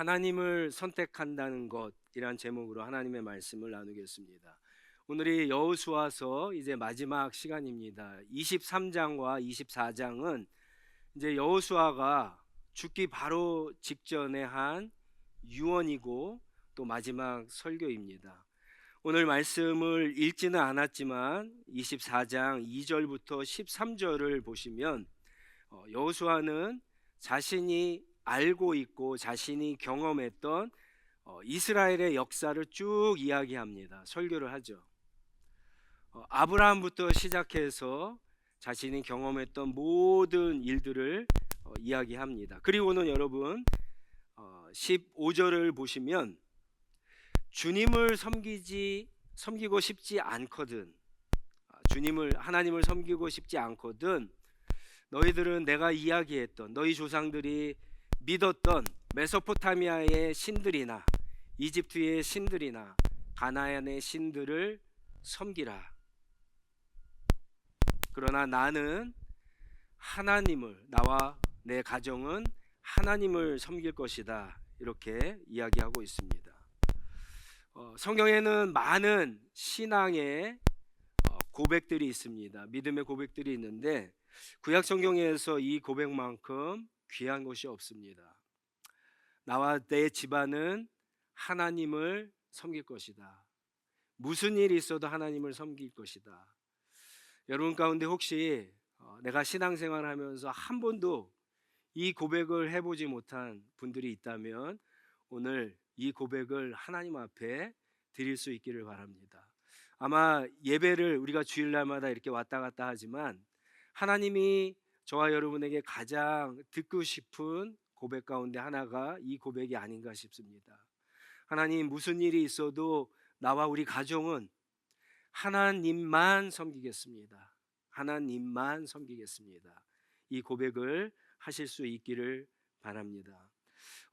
하나님을 선택한다는 것이란 제목으로 하나님의 말씀을 나누겠습니다. 오늘이 여호수아서 이제 마지막 시간입니다. 23장과 24장은 이제 여호수아가 죽기 바로 직전에 한 유언이고 또 마지막 설교입니다. 오늘 말씀을 읽지는 않았지만 24장 2절부터 13절을 보시면 어, 여호수아는 자신이 알고 있고 자신이 경험했던 어, 이스라엘의 역사를 쭉 이야기합니다. 설교를 하죠. 어, 아브라함부터 시작해서 자신이 경험했던 모든 일들을 어, 이야기합니다. 그리고는 여러분 어, 15절을 보시면 주님을 섬기지 섬기고 싶지 않거든. 아, 주님을 하나님을 섬기고 싶지 않거든. 너희들은 내가 이야기했던 너희 조상들이 믿었던 메소포타미아의 신들이나 이집트의 신들이나 가나안의 신들을 섬기라. 그러나 나는 하나님을 나와 내 가정은 하나님을 섬길 것이다. 이렇게 이야기하고 있습니다. 어, 성경에는 많은 신앙의 어, 고백들이 있습니다. 믿음의 고백들이 있는데 구약 성경에서 이 고백만큼 귀한 것이 없습니다. 나와 내 집안은 하나님을 섬길 것이다. 무슨 일이 있어도 하나님을 섬길 것이다. 여러분 가운데 혹시 어, 내가 신앙생활 하면서 한 번도 이 고백을 해보지 못한 분들이 있다면 오늘 이 고백을 하나님 앞에 드릴 수 있기를 바랍니다. 아마 예배를 우리가 주일날마다 이렇게 왔다 갔다 하지만 하나님이 저와 여러분에게 가장 듣고 싶은 고백 가운데 하나가 이 고백이 아닌가 싶습니다. 하나님 무슨 일이 있어도 나와 우리 가정은 하나님만 섬기겠습니다. 하나님만 섬기겠습니다. 이 고백을 하실 수 있기를 바랍니다.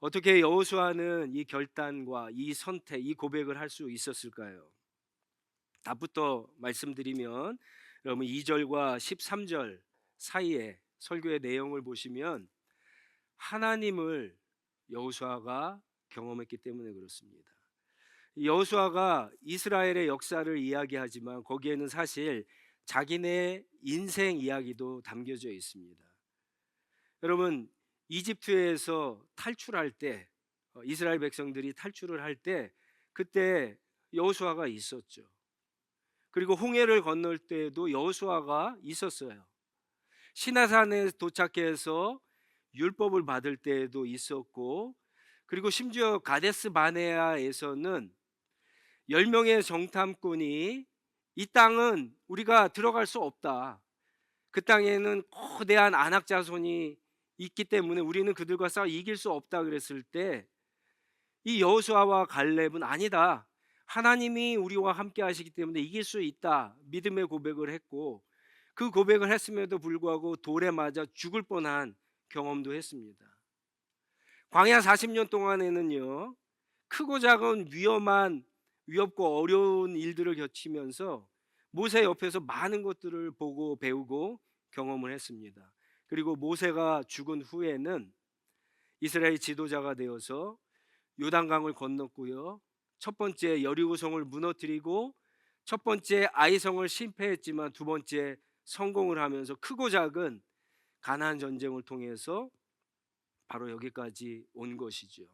어떻게 여호수아는 이 결단과 이 선택, 이 고백을 할 수 있었을까요? 답부터 말씀드리면 여러분 2절과 13절 사이에 설교의 내용을 보시면 하나님을 여호수아가 경험했기 때문에 그렇습니다. 여호수아가 이스라엘의 역사를 이야기하지만 거기에는 사실 자기네 인생 이야기도 담겨져 있습니다. 여러분 이집트에서 탈출할 때 어, 이스라엘 백성들이 탈출을 할 때 그때 여호수아가 있었죠. 그리고 홍해를 건널 때도 여호수아가 있었어요. 시나산에 도착해서 율법을 받을 때도 있었고 그리고 심지어 가데스 바네아에서는 10명의 정탐꾼이 이 땅은 우리가 들어갈 수 없다. 그 땅에는 거대한 안악 자손이 있기 때문에 우리는 그들과 싸워 이길 수 없다 그랬을 때 이 여호수아와 갈렙은 아니다. 하나님이 우리와 함께 하시기 때문에 이길 수 있다. 믿음의 고백을 했고 그 고백을 했음에도 불구하고 돌에 맞아 죽을 뻔한 경험도 했습니다. 광야 40년 동안에는요. 크고 작은 위험한 위협고 어려운 일들을 겪으면서 모세 옆에서 많은 것들을 보고 배우고 경험을 했습니다. 그리고 모세가 죽은 후에는 이스라엘 지도자가 되어서 요단강을 건넜고요. 첫 번째 여리고성을 무너뜨리고 첫 번째 아이성을 심패했지만 두 번째 성공을 하면서 크고 작은 가나안 전쟁을 통해서 바로 여기까지 온 것이죠.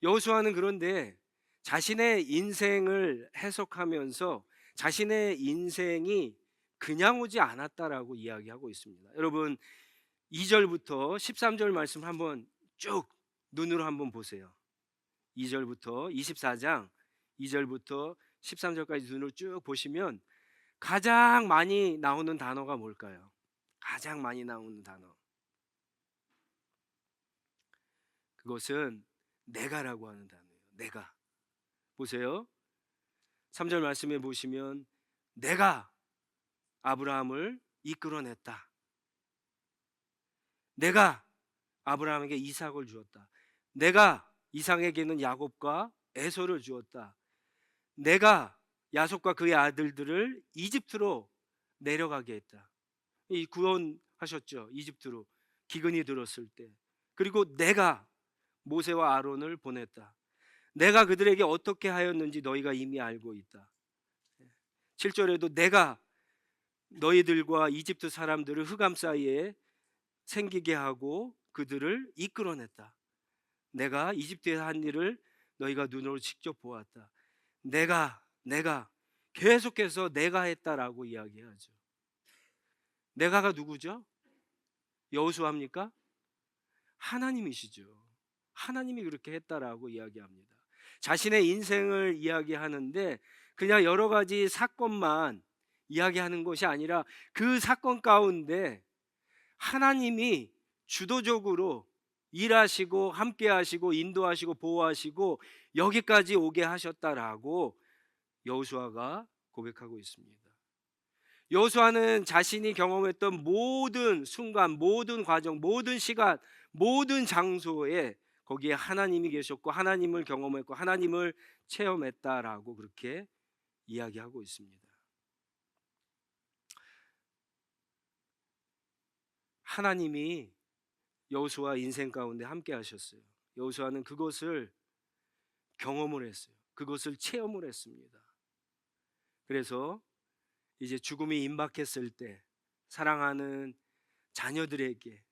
여호수아는 그런데 자신의 인생을 해석하면서 자신의 인생이 그냥 오지 않았다라고 이야기하고 있습니다. 여러분 2절부터 13절 말씀 한번 쭉 눈으로 한번 보세요. 2절부터 24장 2절부터 13절까지 눈으로 쭉 보시면 가장 많이 나오는 단어가 뭘까요? 가장 많이 나오는 단어. 그것은 내가라고 하는 단어예요. 내가. 보세요. 3절 말씀에 보시면 내가 아브라함을 이끌어냈다. 내가 아브라함에게 이삭을 주었다. 내가 이상에게는 야곱과 에서를 주었다. 내가 야속과 그의 아들들을 이집트로 내려가게 했다. 이 구원하셨죠. 이집트로 기근이 들었을 때. 그리고 내가 모세와 아론을 보냈다. 내가 그들에게 어떻게 하였는지 너희가 이미 알고 있다. 7절에도 내가 너희들과 이집트 사람들을 흑암 사이에 생기게 하고 그들을 이끌어냈다. 내가 이집트에 한 일을 너희가 눈으로 직접 보았다. 내가 내가 계속해서 내가 했다라고 이야기하죠. 내가가 누구죠? 여호수아입니까? 하나님이시죠. 하나님이 그렇게 했다라고 이야기합니다. 자신의 인생을 이야기하는데 그냥 여러 가지 사건만 이야기하는 것이 아니라 그 사건 가운데 하나님이 주도적으로 일하시고 함께 하시고 인도하시고 보호하시고 여기까지 오게 하셨다라고 여호수아가 고백하고 있습니다. 여호수아는 자신이 경험했던 모든 순간, 모든 과정, 모든 시간, 모든 장소에 거기에 하나님이 계셨고 하나님을 경험했고 하나님을 체험했다라고 그렇게 이야기하고 있습니다. 하나님이 여호수아 인생 가운데 함께 하셨어요. 여호수아는 그것을 경험을 했어요. 그것을 체험을 했습니다. 그래서 이제 죽음이 임박했을 때 사랑하는 자녀들에게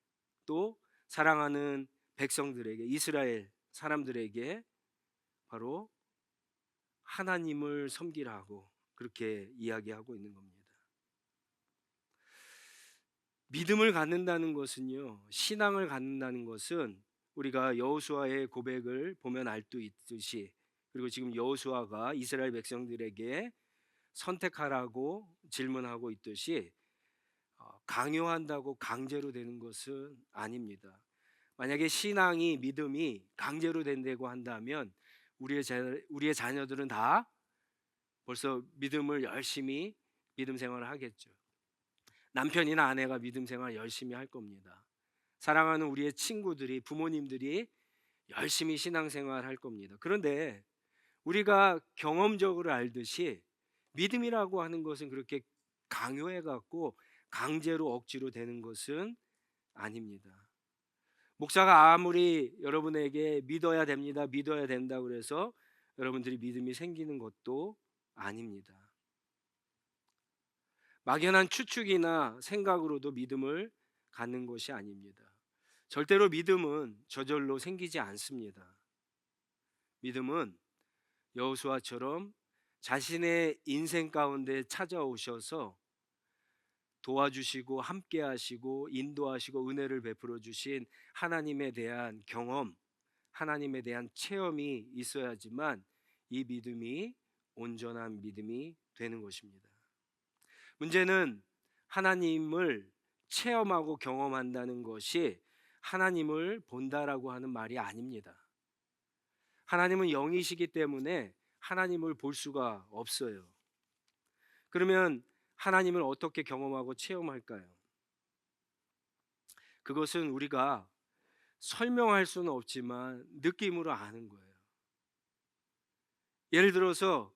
또 사랑하는 백성들에게 이스라엘 사람들에게 바로 하나님을 섬기라고 그렇게 이야기하고 있는 겁니다. 믿음을 갖는다는 것은요. 신앙을 갖는다는 것은 우리가 여호수아의 고백을 보면 알 수 있듯이 그리고 지금 여호수아가 이스라엘 백성들에게 선택하라고 질문하고 있듯이 어, 강요한다고 강제로 되는 것은 아닙니다. 만약에 신앙이 믿음이 강제로 된다고 한다면 우리의 자, 우리의 자녀들은 다 벌써 믿음을 열심히 믿음 생활을 하겠죠. 남편이나 아내가 믿음 생활 열심히 할 겁니다. 사랑하는 우리의 친구들이 부모님들이 열심히 신앙 생활 할 겁니다. 그런데 우리가 경험적으로 알듯이 믿음이라고 하는 것은 그렇게 강요해 갖고 강제로 억지로 되는 것은 아닙니다. 목사가 아무리 여러분에게 믿어야 됩니다. 믿어야 된다 그래서 여러분들이 믿음이 생기는 것도 아닙니다. 막연한 추측이나 생각으로도 믿음을 갖는 것이 아닙니다. 절대로 믿음은 저절로 생기지 않습니다. 믿음은 여호수아처럼 자신의 인생 가운데 찾아오셔서 도와주시고 함께 하시고 인도하시고 은혜를 베풀어 주신 하나님에 대한 경험, 하나님에 대한 체험이 있어야지만 이 믿음이 온전한 믿음이 되는 것입니다. 문제는 하나님을 체험하고 경험한다는 것이 하나님을 본다라고 하는 말이 아닙니다. 하나님은 영이시기 때문에 하나님을 볼 수가 없어요. 그러면 하나님을 어떻게 경험하고 체험할까요? 그것은 우리가 설명할 수는 없지만 느낌으로 아는 거예요. 예를 들어서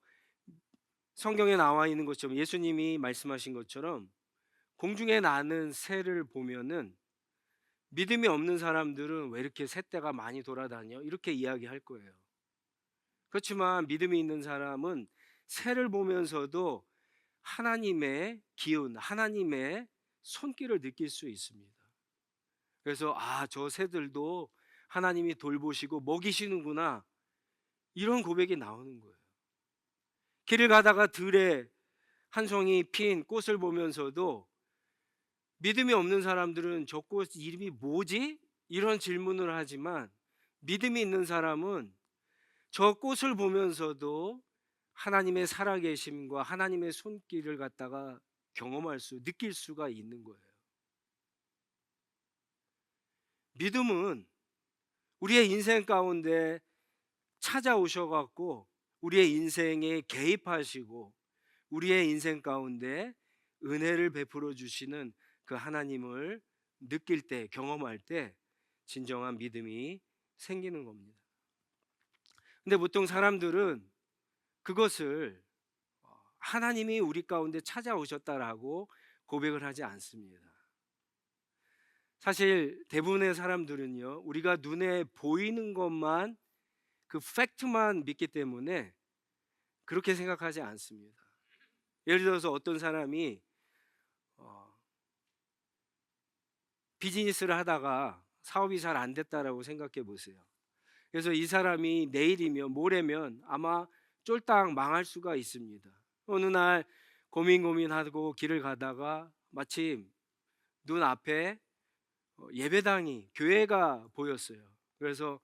성경에 나와 있는 것처럼 예수님이 말씀하신 것처럼 공중에 나는 새를 보면은 믿음이 없는 사람들은 왜 이렇게 새떼가 많이 돌아다녀? 이렇게 이야기할 거예요. 그렇지만 믿음이 있는 사람은 새를 보면서도 하나님의 기운, 하나님의 손길을 느낄 수 있습니다. 그래서 아, 저 새들도 하나님이 돌보시고 먹이시는구나. 이런 고백이 나오는 거예요. 길을 가다가 들에 한 송이 핀 꽃을 보면서도 믿음이 없는 사람들은 저 꽃 이름이 뭐지? 이런 질문을 하지만 믿음이 있는 사람은 저 꽃을 보면서도 하나님의 살아계심과 하나님의 손길을 갖다가 경험할 수, 느낄 수가 있는 거예요. 믿음은 우리의 인생 가운데 찾아오셔갖고 우리의 인생에 개입하시고 우리의 인생 가운데 은혜를 베풀어 주시는 그 하나님을 느낄 때, 경험할 때 진정한 믿음이 생기는 겁니다. 근데 보통 사람들은 그것을 어, 하나님이 우리 가운데 찾아오셨다라고 고백을 하지 않습니다. 사실 대부분의 사람들은요, 우리가 눈에 보이는 것만 그 팩트만 믿기 때문에 그렇게 생각하지 않습니다. 예를 들어서 어떤 사람이 어, 비즈니스를 하다가 사업이 잘 안 됐다라고 생각해 보세요. 그래서 이 사람이 내일이면 모레면 아마 쫄딱 망할 수가 있습니다. 어느 날 고민 고민하고 길을 가다가 마침 눈 앞에 어, 예배당이 교회가 보였어요. 그래서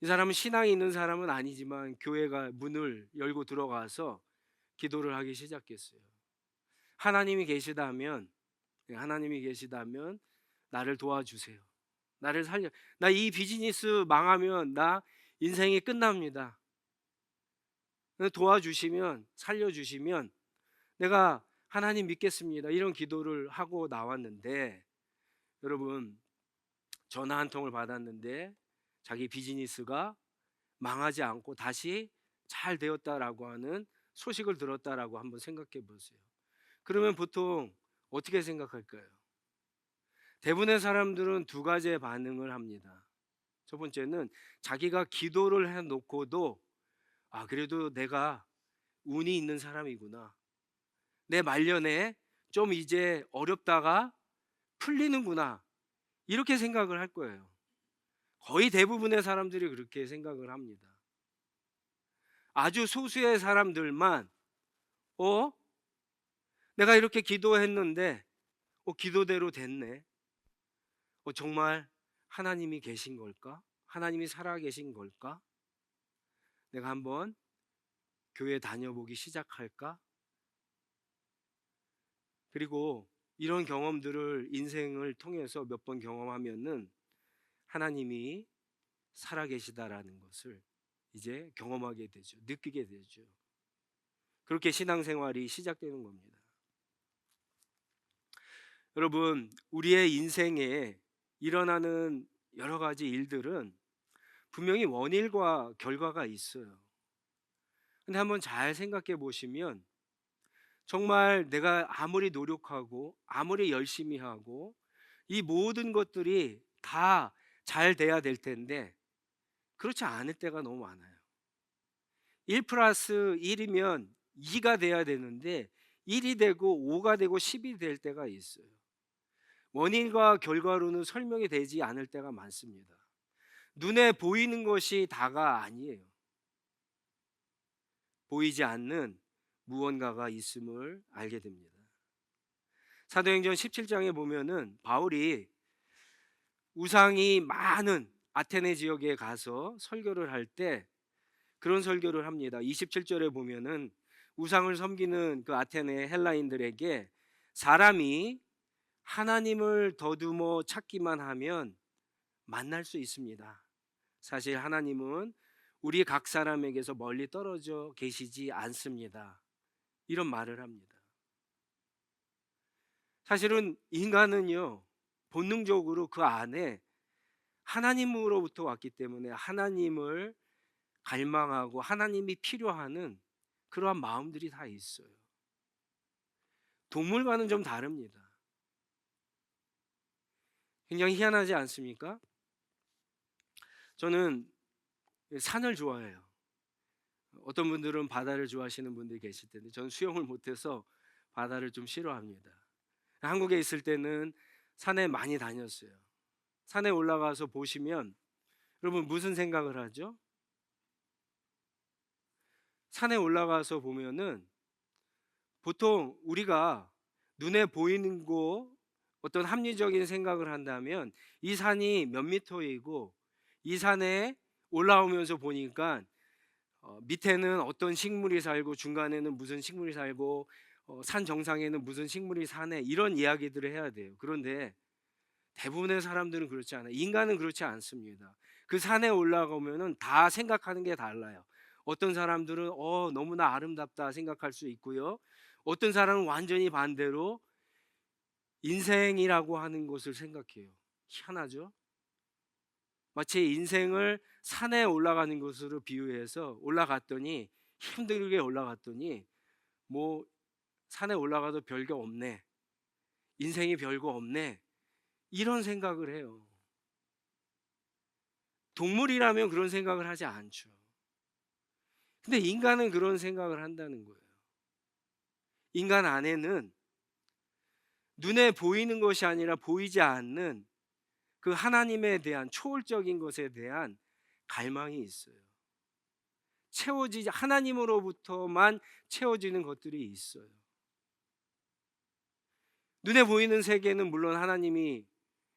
이 사람은 신앙이 있는 사람은 아니지만 교회가 문을 열고 들어가서 기도를 하기 시작했어요. 하나님이 계시다면 네, 하나님이 계시다면 나를 도와주세요. 나를 살려. 나 이 비즈니스 망하면 나 인생이 끝납니다. 도와주시면 살려주시면 내가 하나님 믿겠습니다. 이런 기도를 하고 나왔는데 여러분 전화 한 통을 받았는데 자기 비즈니스가 망하지 않고 다시 잘 되었다라고 하는 소식을 들었다라고 한번 생각해 보세요. 그러면 보통 어떻게 생각할까요? 대부분의 사람들은 두 가지의 반응을 합니다. 첫 번째는 자기가 기도를 해 놓고도 아 그래도 내가 운이 있는 사람이구나. 내 말년에 좀 이제 어렵다가 풀리는구나. 이렇게 생각을 할 거예요. 거의 대부분의 사람들이 그렇게 생각을 합니다. 아주 소수의 사람들만 어 내가 이렇게 기도했는데 어 기도대로 됐네. 어 정말 하나님이 계신 걸까? 하나님이 살아 계신 걸까? 내가 한번 교회 다녀보기 시작할까? 그리고 이런 경험들을 인생을 통해서 몇 번 경험하면은 하나님이 살아 계시다라는 것을 이제 경험하게 되죠. 느끼게 되죠. 그렇게 신앙생활이 시작되는 겁니다. 여러분, 우리의 인생에 일어나는 여러 가지 일들은 분명히 원인과 결과가 있어요. 근데 한번 잘 생각해 보시면 정말 내가 아무리 노력하고 아무리 열심히 하고 이 모든 것들이 다 잘 돼야 될 텐데 그렇지 않을 때가 너무 많아요. 1 플러스 1이면 2가 돼야 되는데 1이 되고 5가 되고 10이 될 때가 있어요. 원인과 결과로는 설명이 되지 않을 때가 많습니다. 눈에 보이는 것이 다가 아니에요. 보이지 않는 무언가가 있음을 알게 됩니다. 사도행전 17장에 보면은 바울이 우상이 많은 아테네 지역에 가서 설교를 할 때 그런 설교를 합니다. 27절에 보면은 우상을 섬기는 그 아테네 헬라인들에게 사람이 하나님을 더듬어 찾기만 하면 만날 수 있습니다. 사실 하나님은 우리 각 사람에게서 멀리 떨어져 계시지 않습니다. 이런 말을 합니다. 사실은 인간은요, 본능적으로 그 안에 하나님으로부터 왔기 때문에 하나님을 갈망하고 하나님이 필요하는 그러한 마음들이 다 있어요. 동물과는 좀 다릅니다. 굉장히 희한하지 않습니까? 저는 산을 좋아해요. 어떤 분들은 바다를 좋아하시는 분들이 계실 텐데 저는 수영을 못해서 바다를 좀 싫어합니다. 한국에 있을 때는 산에 많이 다녔어요. 산에 올라가서 보시면 여러분 무슨 생각을 하죠? 산에 올라가서 보면은 보통 우리가 눈에 보이는 거 어떤 합리적인 생각을 한다면 이 산이 몇 미터이고 이 산에 올라오면서 보니까 어, 밑에는 어떤 식물이 살고 중간에는 무슨 식물이 살고 어, 산 정상에는 무슨 식물이 사네 이런 이야기들을 해야 돼요. 그런데 대부분의 사람들은 그렇지 않아요. 인간은 그렇지 않습니다. 그 산에 올라가면은 다 생각하는 게 달라요. 어떤 사람들은 어 너무나 아름답다 생각할 수 있고요. 어떤 사람은 완전히 반대로 인생이라고 하는 것을 생각해요. 희한하죠? 마치 인생을 산에 올라가는 것으로 비유해서 올라갔더니 힘들게 올라갔더니 뭐 산에 올라가도 별게 없네. 인생이 별거 없네. 이런 생각을 해요. 동물이라면 그런 생각을 하지 않죠. 근데 인간은 그런 생각을 한다는 거예요. 인간 안에는 눈에 보이는 것이 아니라 보이지 않는 그 하나님에 대한 초월적인 것에 대한 갈망이 있어요. 채워지지 하나님으로부터만 채워지는 것들이 있어요. 눈에 보이는 세계는 물론 하나님이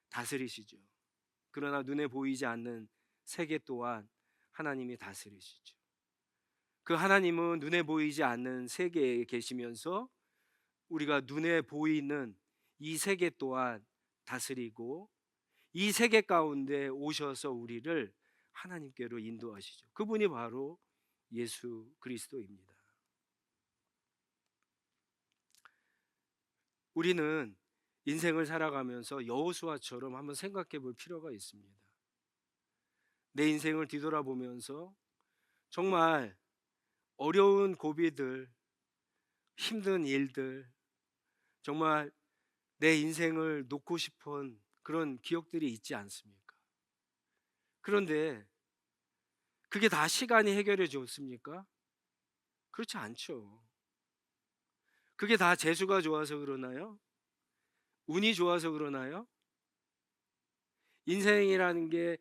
다스리시죠. 그러나 눈에 보이지 않는 세계 또한 하나님이 다스리시죠. 그 하나님은 눈에 보이지 않는 세계에 계시면서 우리가 눈에 보이는 이 세계 또한 다스리고 이 세계 가운데 오셔서 우리를 하나님께로 인도하시죠. 그분이 바로 예수 그리스도입니다. 우리는 인생을 살아가면서 여호수아처럼 한번 생각해 볼 필요가 있습니다. 내 인생을 뒤돌아보면서 정말 어려운 고비들, 힘든 일들, 정말 내 인생을 놓고 싶은 그런 기억들이 있지 않습니까? 그런데 그게 다 시간이 해결해 줬습니까? 그렇지 않죠. 그게 다 재수가 좋아서 그러나요? 운이 좋아서 그러나요? 인생이라는 게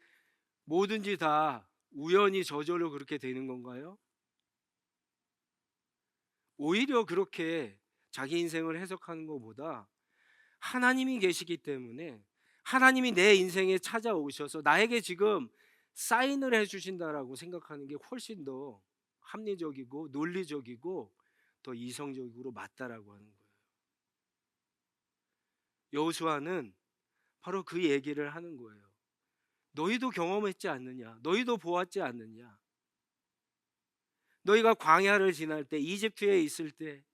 뭐든지 다 우연히 저절로 그렇게 되는 건가요? 오히려 그렇게 자기 인생을 해석하는 것보다 하나님이 계시기 때문에 하나님이 내 인생에 찾아오셔서 나에게 지금 사인을 해주신다라고 생각하는 게 훨씬 더 합리적이고 논리적이고 더 이성적으로 맞다라고 하는 거예요. 여호수아는 바로 그 얘기를 하는 거예요. 너희도 경험했지 않느냐? 너희도 보았지 않느냐? 너희가 광야를 지날 때 이집트에 있을 때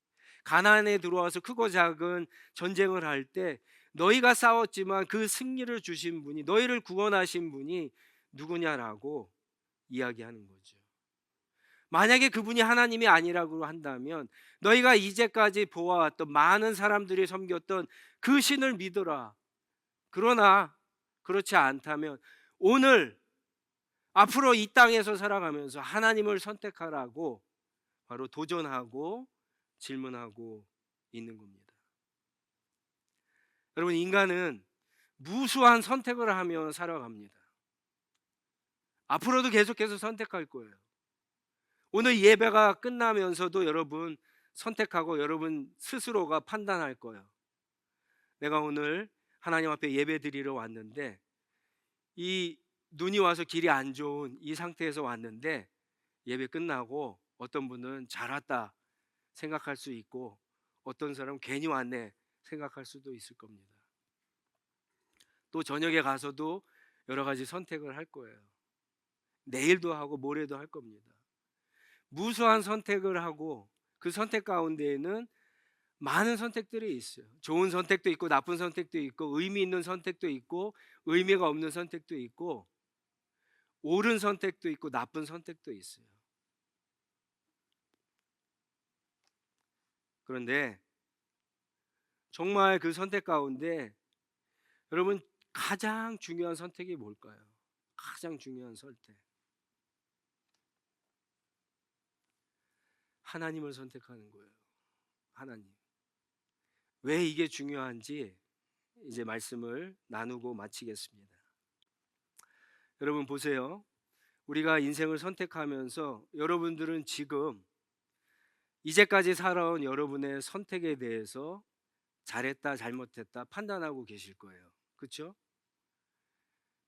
가나안에 들어와서 크고 작은 전쟁을 할 때 너희가 싸웠지만 그 승리를 주신 분이 너희를 구원하신 분이 누구냐라고 이야기하는 거죠. 만약에 그분이 하나님이 아니라고 한다면 너희가 이제까지 보아왔던 많은 사람들이 섬겼던 그 신을 믿어라. 그러나 그렇지 않다면 오늘 앞으로 이 땅에서 살아가면서 하나님을 선택하라고 바로 도전하고 질문하고 있는 겁니다. 여러분 인간은 무수한 선택을 하며 살아갑니다. 앞으로도 계속해서 선택할 거예요. 오늘 예배가 끝나면서도 여러분 선택하고 여러분 스스로가 판단할 거예요. 내가 오늘 하나님 앞에 예배 드리러 왔는데 이 눈이 와서 길이 안 좋은 이 상태에서 왔는데 예배 끝나고 어떤 분은 잘 왔다 생각할 수 있고 어떤 사람은 괜히 왔네 생각할 수도 있을 겁니다. 또 저녁에 가서도 여러 가지 선택을 할 거예요. 내일도 하고 모레도 할 겁니다. 무수한 선택을 하고 그 선택 가운데에는 많은 선택들이 있어요. 좋은 선택도 있고 나쁜 선택도 있고 의미 있는 선택도 있고 의미가 없는 선택도 있고 옳은 선택도 있고 나쁜 선택도 있어요. 그런데 정말 그 선택 가운데 여러분 가장 중요한 선택이 뭘까요? 가장 중요한 선택. 하나님을 선택하는 거예요. 하나님. 왜 이게 중요한지 이제 말씀을 나누고 마치겠습니다. 여러분 보세요. 우리가 인생을 선택하면서 여러분들은 지금 이제까지 살아온 여러분의 선택에 대해서 잘했다, 잘못했다 판단하고 계실 거예요. 그렇죠?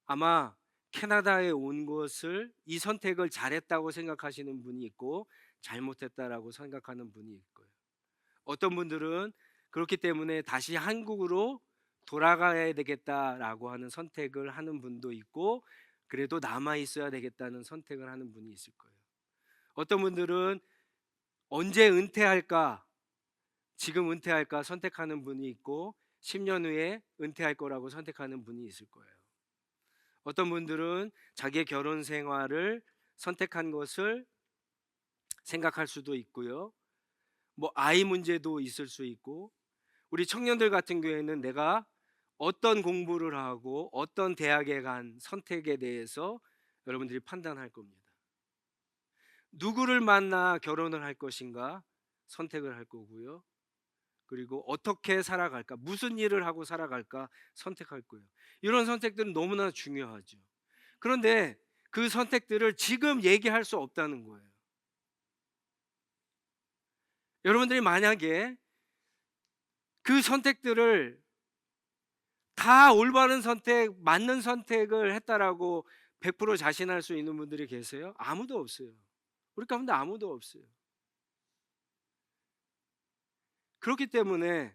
아마 캐나다에 온 것을 이 선택을 잘했다고 생각하시는 분이 있고 잘못했다라고 생각하는 분이 있고요. 어떤 분들은 그렇기 때문에 다시 한국으로 돌아가야 되겠다라고 하는 선택을 하는 분도 있고 그래도 남아 있어야 되겠다는 선택을 하는 분이 있을 거예요. 어떤 분들은 언제 은퇴할까? 지금 은퇴할까 선택하는 분이 있고 10년 후에 은퇴할 거라고 선택하는 분이 있을 거예요. 어떤 분들은 자기의 결혼 생활을 선택한 것을 생각할 수도 있고요. 뭐 아이 문제도 있을 수 있고 우리 청년들 같은 경우에는 내가 어떤 공부를 하고 어떤 대학에 간 선택에 대해서 여러분들이 판단할 겁니다. 누구를 만나 결혼을 할 것인가 선택을 할 거고요. 그리고 어떻게 살아갈까, 무슨 일을 하고 살아갈까 선택할 거예요. 이런 선택들은 너무나 중요하죠. 그런데 그 선택들을 지금 얘기할 수 없다는 거예요. 여러분들이 만약에 그 선택들을 다 올바른 선택, 맞는 선택을 했다라고 100% 자신할 수 있는 분들이 계세요? 아무도 없어요. 우리 가운데 아무도 없어요. 그렇기 때문에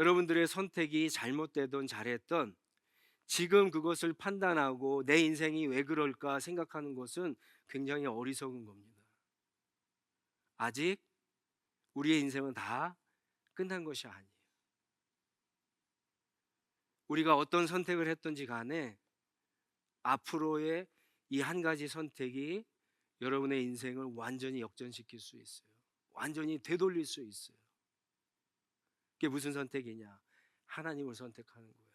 여러분들의 선택이 잘못되던 잘했던 지금 그것을 판단하고 내 인생이 왜 그럴까 생각하는 것은 굉장히 어리석은 겁니다. 아직 우리의 인생은 다 끝난 것이 아니에요. 우리가 어떤 선택을 했던지 간에 앞으로의 이 한 가지 선택이 여러분의 인생을 완전히 역전시킬 수 있어요. 완전히 되돌릴 수 있어요. 그게 무슨 선택이냐? 하나님을 선택하는 거예요.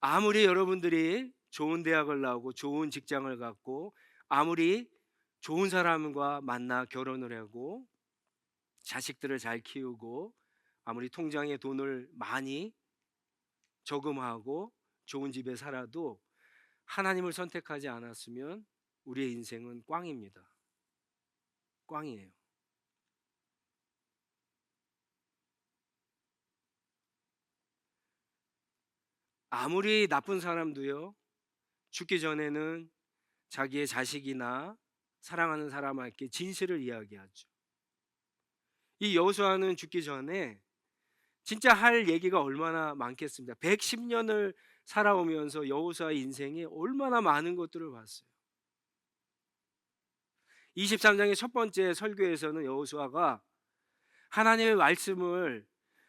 아무리 여러분들이 좋은 대학을 나오고 좋은 직장을 갖고 아무리 좋은 사람과 만나 결혼을 하고 자식들을 잘 키우고 아무리 통장에 돈을 많이 저금하고 좋은 집에 살아도 하나님을 선택하지 않았으면 우리의 인생은 꽝입니다. 꽝이에요. 아무리 나쁜 사람도요, 죽기 전에는 자기의 자식이나 사랑하는 사람에게 진실을 이야기하죠. 이 여호수아는 죽기 전에 진짜 할 얘기가 얼마나 많겠습니까? 110년을 살아오면서 여호수아의 인생에 얼마나 많은 것들을 봤어요. 23장의 첫 번째 설교에서는 여호수아가 하나님의 말씀을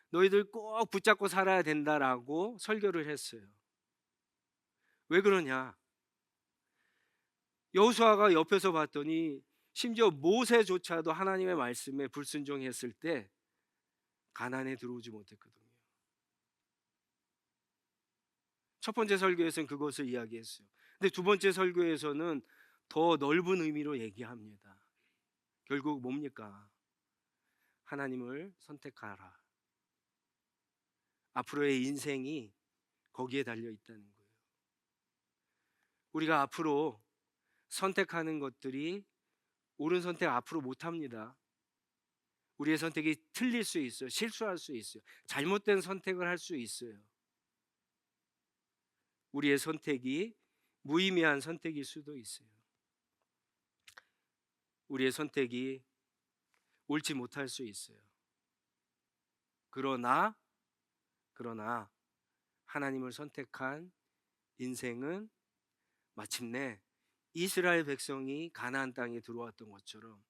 너희들 꼭 붙잡고 살아야 된다라고 설교를 했어요. 왜 그러냐? 여호수아가 옆에서 봤더니 심지어 모세조차도 하나님의 말씀에 불순종했을 때 가난에 들어오지 못했거든요. 첫 번째 설교에서는 그것을 이야기했어요. 근데 두 번째 설교에서는 더 넓은 의미로 얘기합니다. 결국 뭡니까? 하나님을 선택하라. 앞으로의 인생이 거기에 달려 있다는 거예요. 우리가 앞으로 선택하는 것들이 옳은 선택 앞으로 못 합니다. 우리의 선택이 틀릴 수 있어요. 실수할 수 있어요. 잘못된 선택을 할 수 있어요. 우리의 선택이 무의미한 선택일 수도 있어요. 우리의 선택이 옳지 못할 수 있어요. 그러나 그러나 하나님을 선택한 인생은 마침내 이스라엘 백성이 가나안 땅에 들어왔던 것처럼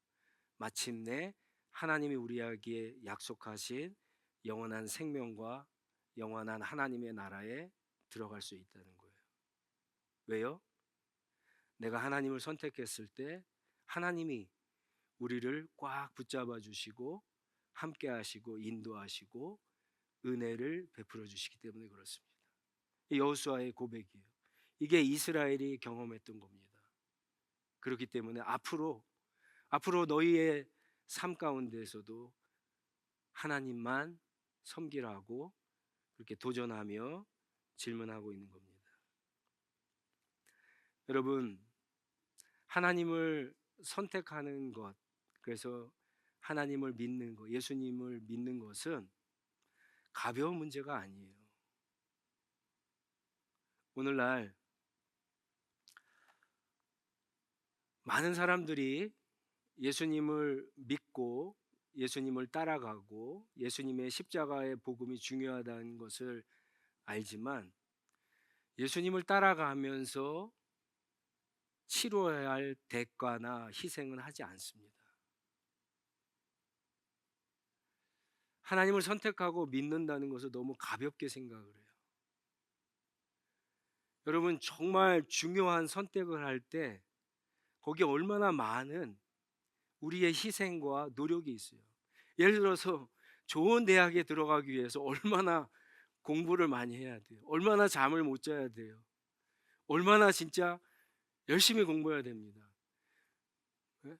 마침내 하나님이 우리에게 약속하신 영원한 생명과 영원한 하나님의 나라에 들어갈 수 있다는 거예요. 왜요? 내가 하나님을 선택했을 때 하나님이 우리를 꽉 붙잡아 주시고 함께 하시고 인도하시고 은혜를 베풀어 주시기 때문에 그렇습니다. 여호수아의 고백이에요. 이게 이스라엘이 경험했던 겁니다. 그렇기 때문에 앞으로 앞으로 너희의 삶 가운데서도 하나님만 섬기라고 그렇게 도전하며 질문하고 있는 겁니다. 여러분 하나님을 선택하는 것 그래서 하나님을 믿는 것, 예수님을 믿는 것은 가벼운 문제가 아니에요. 오늘날 많은 사람들이 예수님을 믿고 예수님을 따라가고 예수님의 십자가의 복음이 중요하다는 것을 알지만 예수님을 따라가면서 치료해야 할 대가나 희생은 하지 않습니다. 하나님을 선택하고 믿는다는 것을 너무 가볍게 생각을 해요. 여러분 정말 중요한 선택을 할 때 거기에 얼마나 많은 우리의 희생과 노력이 있어요. 예를 들어서 좋은 대학에 들어가기 위해서 얼마나 공부를 많이 해야 돼요. 얼마나 잠을 못 자야 돼요. 얼마나 진짜 열심히 공부해야 됩니다. 예?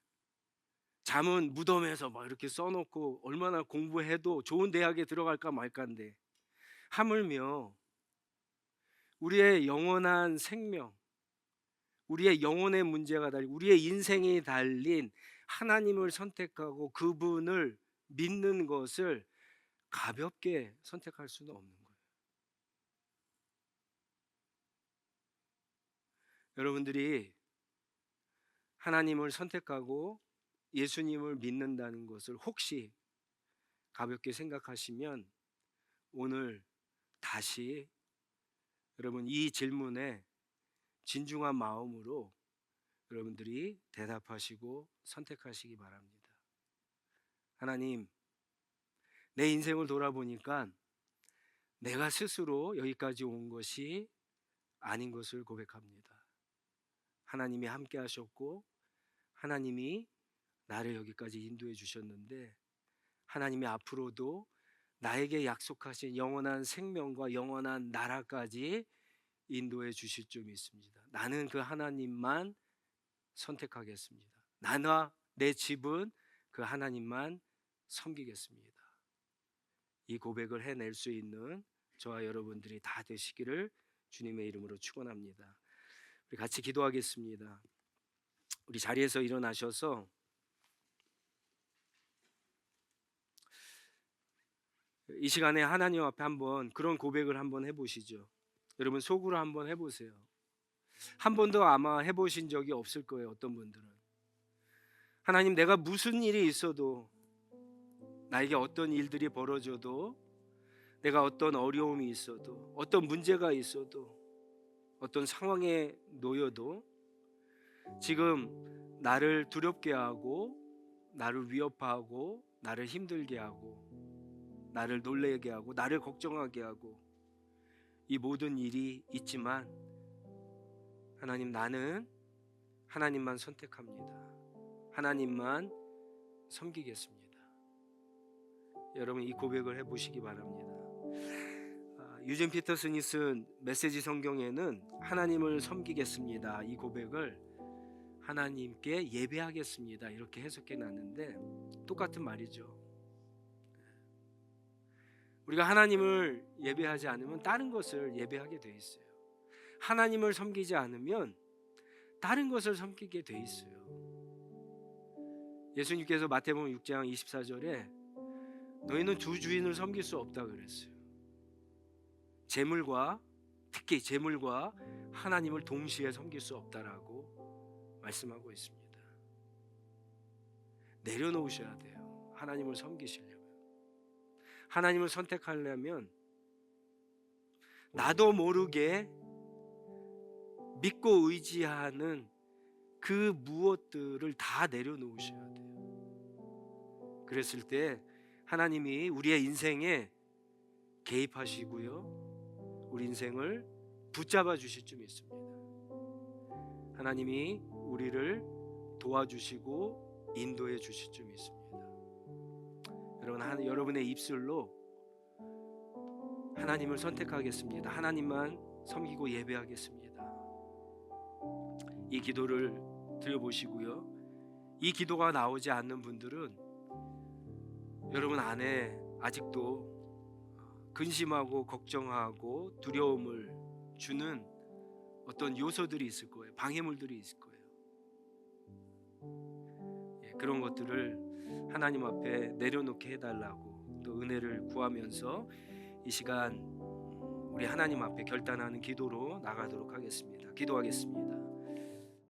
잠은 무덤에서 막 이렇게 써놓고 얼마나 공부해도 좋은 대학에 들어갈까 말까인데 하물며 우리의 영원한 생명, 우리의 영혼의 문제가 달린 우리의 인생이 달린 하나님을 선택하고 그분을 믿는 것을 가볍게 선택할 수는 없는 거예요. 여러분들이 하나님을 선택하고 예수님을 믿는다는 것을 혹시 가볍게 생각하시면 오늘 다시 여러분 이 질문에 진중한 마음으로 여러분들이 대답하시고 선택하시기 바랍니다. 하나님, 내 인생을 돌아보니까 내가 스스로 여기까지 온 것이 아닌 것을 고백합니다. 하나님이 함께 하셨고 하나님이 나를 여기까지 인도해 주셨는데 하나님이 앞으로도 나에게 약속하신 영원한 생명과 영원한 나라까지 인도해 주실 줄 믿습니다. 나는 그 하나님만 선택하겠습니다. 나와 내 집은 그 하나님만 섬기겠습니다. 이 고백을 해낼 수 있는 저와 여러분들이 다 되시기를 주님의 이름으로 축원합니다. 우리 같이 기도하겠습니다. 우리 자리에서 일어나셔서 이 시간에 하나님 앞에 한번 그런 고백을 한번 해보시죠. 여러분 속으로 한번 해보세요. 한 번도 아마 해보신 적이 없을 거예요. 어떤 분들은 하나님 내가 무슨 일이 있어도 나에게 어떤 일들이 벌어져도 내가 어떤 어려움이 있어도 어떤 문제가 있어도 어떤 상황에 놓여도 지금 나를 두렵게 하고 나를 위협하고 나를 힘들게 하고 나를 놀래게 하고 나를 걱정하게 하고 이 모든 일이 있지만 하나님 나는 하나님만 선택합니다. 하나님만 섬기겠습니다. 여러분 이 고백을 해 보시기 바랍니다. 아, 유진 피터슨이 쓴 메시지 성경에는 하나님을 섬기겠습니다. 이 고백을 하나님께 예배하겠습니다. 이렇게 해석해 놨는데 똑같은 말이죠. 우리가 하나님을 예배하지 않으면 다른 것을 예배하게 돼 있어요. 하나님을 섬기지 않으면 다른 것을 섬기게 돼 있어요. 예수님께서 마태복음 6장 24절에 너희는 두 주인을 섬길 수 없다 그랬어요. 재물과 특히 재물과 하나님을 동시에 섬길 수 없다라고 말씀하고 있습니다. 내려놓으셔야 돼요. 하나님을 섬기시려면. 하나님을 선택하려면 나도 모르게 믿고 의지하는 그 무엇들을 다 내려놓으셔야 돼요. 그랬을 때 하나님이 우리의 인생에 개입하시고요. 우리 인생을 붙잡아 주실 줄 믿습니다. 하나님이 우리를 도와주시고 인도해 주실 줄 믿습니다. 여러분 한, 여러분의 입술로 하나님을 선택하겠습니다. 하나님만 섬기고 예배하겠습니다. 이 기도를 드려보시고요. 이 기도가 나오지 않는 분들은 여러분 안에 아직도 근심하고 걱정하고 두려움을 주는 어떤 요소들이 있을 거예요. 방해물들이 있을 거예요. 예, 그런 것들을 하나님 앞에 내려놓게 해달라고 또 은혜를 구하면서 이 시간 우리 하나님 앞에 결단하는 기도로 나가도록 하겠습니다. 기도하겠습니다.